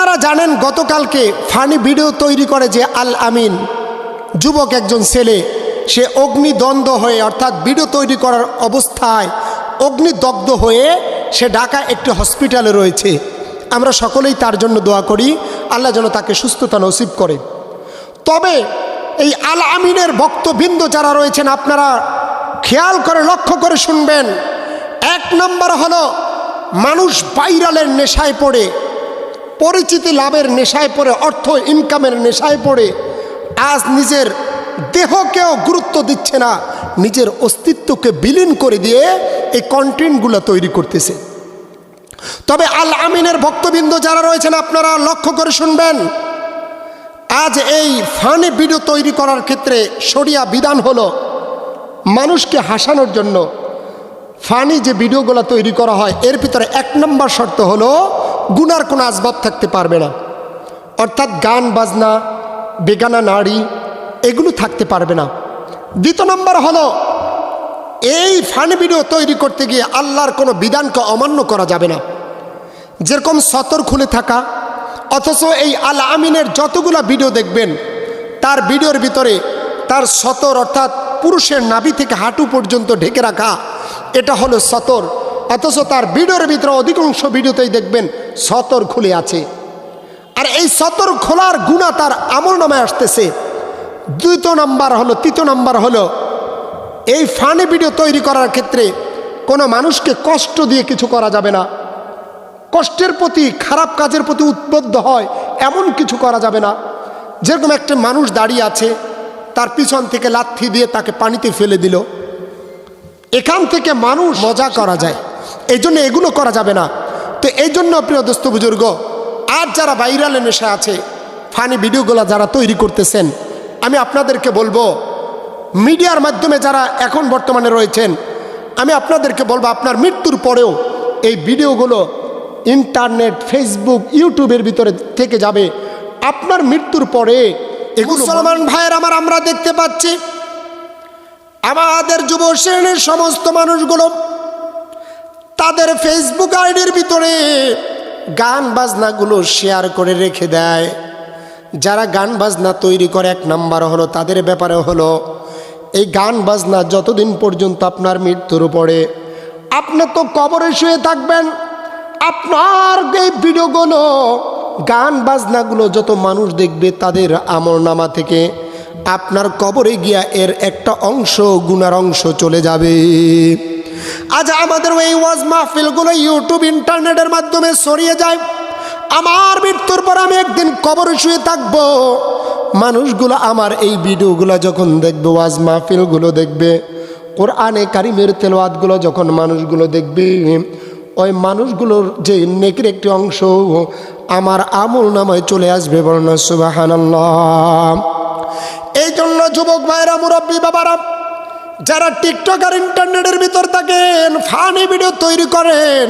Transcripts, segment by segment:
আপনারা জানেন, গতকালকে ফানি ভিডিও তৈরি করে যে আল আমিন যুবক একজন ছেলে, সে অগ্নিদ্বন্দ্ব হয়ে, অর্থাৎ ভিডিও তৈরি করার অবস্থায় অগ্নিদগ্ধ হয়ে সে ঢাকা একটি হসপিটালে রয়েছে। আমরা সকলেই তার জন্য দোয়া করি, আল্লাহ যেন তাকে সুস্থতা নসিব করে। তবে এই আল আমিনের ভক্তবৃন্দ যারা রয়েছেন, আপনারা খেয়াল করে, লক্ষ্য করে শুনবেন, এক নম্বর হলো, মানুষ বাইরালের নেশায় পড়ে। পরিচিতি লাভের নেশায় পড়ে, অর্থ ইনকামের নেশায় পড়ে, আজ নিজের দেহকেও গুরুত্ব দিচ্ছে না, নিজের অস্তিত্বকে বিলীন করে দিয়ে এই কন্টেন্টগুলো তৈরি করতেছে। তবে আল আমিনের ভক্তবৃন্দ যারা রয়েছেন, আপনারা লক্ষ্য করে শুনবেন, আজ এই ফানি ভিডিও তৈরি করার ক্ষেত্রে সরিয়া বিধান হলো মানুষকে হাসানোর জন্য ফানি যে ভিডিওগুলো তৈরি করা হয়, এর ভিতরে এক নম্বর শর্ত হলো গুনার কোনো আসবাব থাকতে পারবে না। অর্থাৎ গান, বাজনা, বেগানা নারী এগুলো থাকতে পারবে না। দ্বিতীয় নম্বর হলো, এই ফানি ভিডিও তৈরি করতে গিয়ে আল্লাহর কোনো বিধানকে অমান্য করা যাবে না। যেরকম সতর খুলে থাকা, অথচ এই আল আমিনের যতগুলা ভিডিও দেখবেন, তার ভিডিওর ভিতরে তার সতর অর্থাৎ পুরুষের নাভি থেকে হাঁটু পর্যন্ত ঢেকে রাখা, এটা হলো সতর। অথচ তার ভিডিওর ভিতরে অধিকাংশ ভিডিওতেই দেখবেন সতর খুলে আছে। আর এই সতর খোলার গুণা তার আমল নামায় আসতেছে। দ্বিতীয় নাম্বার হলো, তৃতীয় নাম্বার হলো, এই ফানি ভিডিও তৈরি করার ক্ষেত্রে কোনো মানুষকে কষ্ট দিয়ে কিছু করা যাবে না। কষ্টের প্রতি, খারাপ কাজের প্রতি উদ্বুদ্ধ হয়, এমন কিছু করা যাবে না। যেরকম একটা মানুষ দাঁড়িয়ে আছে, তার পিছন থেকে লাথি দিয়ে তাকে পানিতে ফেলে দিল। এখান থেকে মানুষ মজা করা যায়। এই জন্য এগুলো করা যাবে না। তো এই জন্য, প্রিয় দোস্ত বুজুর্গ, আর যারা বাইরালে নেশা আছে ফানি ভিডিওগুলো যারা তৈরি করতেছেন, আমি আপনাদেরকে বলব, মিডিয়ার মাধ্যমে যারা এখন বর্তমানে রয়েছেন, আমি আপনাদেরকে বলব, আপনার মৃত্যুর পরেও এই ভিডিওগুলো ইন্টারনেট ফেসবুক ইউটিউবের ভিতরে থেকে যাবে। আপনার মৃত্যুর পরে মুসলমান ভাইয়ের আমার, আমরা দেখতে পাচ্ছি, আমাদের যুব শ্রেণির সমস্ত মানুষগুলো তাদের ফেসবুক আইডির ভিতরে গান বাজনাগুলো শেয়ার করে রেখে দেয়। যারা গান বাজনা তৈরি করে, এক নাম্বার হলো তাদের ব্যাপারে হলো, এই গান বাজনা যতদিন পর্যন্ত আপনার মৃত্যুর পরে আপনি তো কবরে শুয়ে থাকবেন, আপনার এই ভিডিওগুলো, গান বাজনাগুলো যত মানুষ দেখবে তাদের আমর নামা থেকে, আপনার কবরে গিয়া এর একটা অংশ, গুনার অংশ চলে যাবে। আজ আমাদের এই ওয়াজ মাহফিলগুলো ইউটিউব ইন্টারনেটের মাধ্যমে ছড়িয়ে যায়। আমার মৃত্যুর পর আমি একদিন কবর শুয়ে থাকব। মানুষগুলো আমার এই ভিডিওগুলো যখন দেখবে, ওয়াজ মাহফিলগুলো দেখবে, কোরআনে কারিমের তেলোয়াতগুলো যখন মানুষগুলো দেখবে, ওই মানুষগুলোর যে নেকের একটি অংশ, আমার আমল নামায় চলে আসবে বর্ণ সুবাহান এই জন্য যুবক ভাইরা মুরব্বী বাবারা যারা টিকটক আর ইন্টারনেটের ভিতর থাকেন ফানি ভিডিও তৈরি করেন,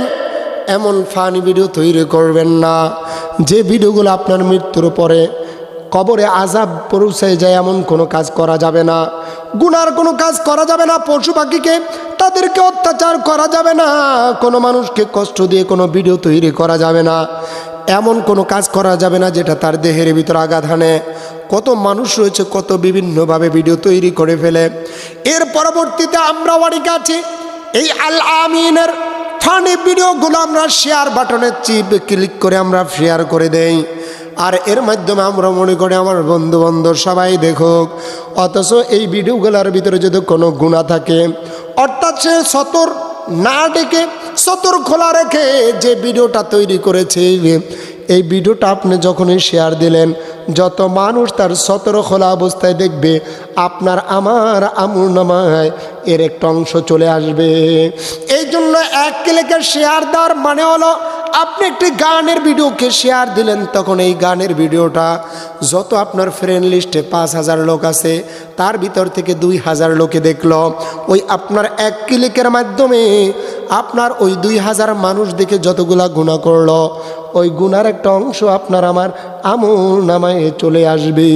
এমন ফানি ভিডিও তৈরি করবেন না। যে ভিডিওগুলো আপনার মৃত্যুর পরে কবরে আজাব পৌঁছে যায়, এমন কোনো কাজ করা যাবে না। গুনার কোনো কাজ করা যাবে না, পশু পাখিকে তাদেরকে অত্যাচার করা যাবে না। কোনো মানুষকে কষ্ট দিয়ে কোনো ভিডিও তৈরি করা যাবে না। এমন কোনো কাজ করা যাবে না যেটা তার দেহের ভিতর আঘাত হানে। কত মানুষ রয়েছে, কত বিভিন্নভাবে ভিডিও তৈরি করে ফেলে। এর পরবর্তীতে আমরা অনেক আছি, এই আল আমিনের ফানি ভিডিওগুলো আমরা শেয়ার বাটনের চিপ ক্লিক করে আমরা শেয়ার করে দেই। আর এর মাধ্যমে আমরা মনে করি আমার বন্ধু বান্ধব সবাই দেখুক, অথচ এই ভিডিওগুলোর ভিতরে যদি কোনো গুণা থাকে, অর্থাৎ সে সতর না ডেকে, সতর খোলা রেখে যে ভিডিওটা তৈরি করেছে, এই ভিডিওটা আপনি যখনই শেয়ার দিলেন যত মানুষ তার সতর খোলা অবস্থায় দেখবে, আপনার আমার আমুর নামায় এর একটা অংশ চলে আসবে। এই জন্য এক ক্লিকে শেয়ার দেওয়ার মানে হলো, আপনি একটি গানের ভিডিওকে শেয়ার দিলেন, তখন এই গানের ভিডিওটা যত আপনার ফ্রেন্ড লিস্টে পাঁচ হাজার লোক আছে, তার ভিতর থেকে দুই হাজার লোকে দেখল। ওই আপনার এক ক্লিকের মাধ্যমে আপনার ওই দুই হাজার মানুষ দেখে যতগুলা গুণা করল, ওই গুনার একটা অংশ আপনার আমার আমল নামায় চলে আসবে।